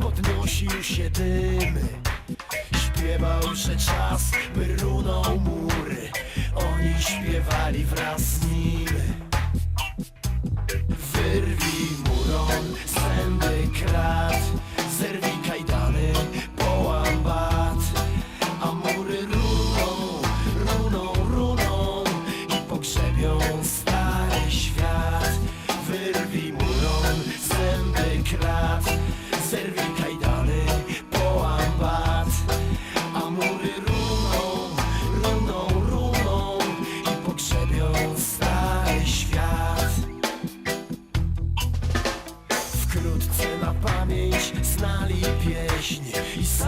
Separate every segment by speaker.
Speaker 1: podnosił się dym. Śpiewał, że czas mrunął mury Oni śpiewali wraz.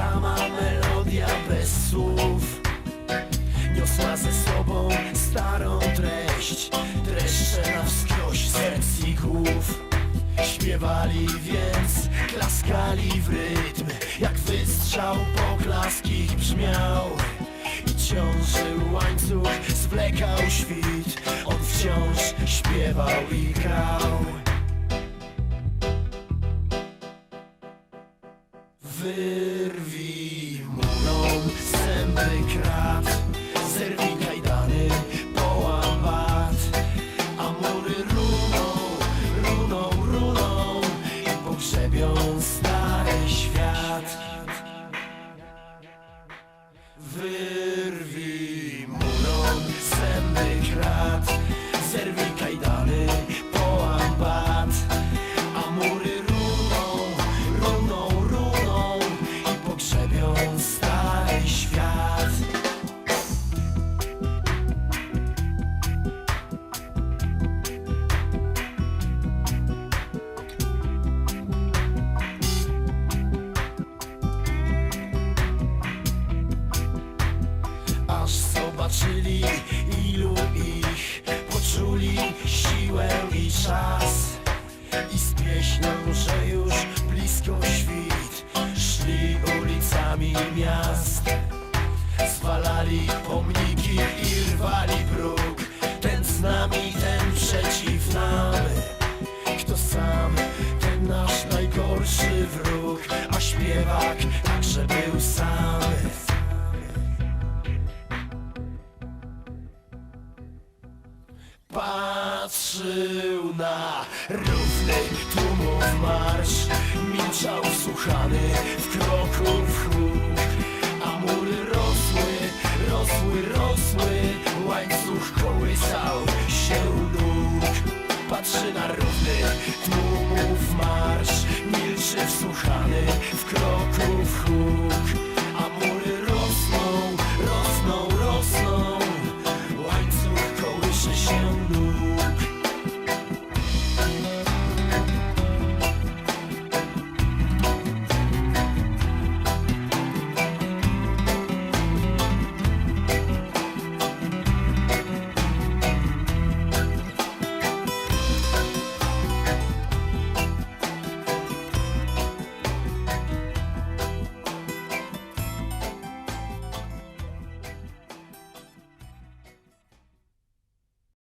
Speaker 1: Sama melodia bez słów. Niosła ze sobą starą treść Dreszcze na wskroś serc i głów. Śpiewali więc, klaskali w rytm Jak wystrzał poklask ich brzmiał. I ciążył łańcuch, zwlekał świt On wciąż śpiewał i grał. Wyrwij zobaczyli ilu ich Poczuli siłę i czas. I z pieśnią, że już blisko świt Szli ulicami miast. Zwalali pomniki i rwali Patrzył na równy tłumów marsz. Milczał słuchany w kroku w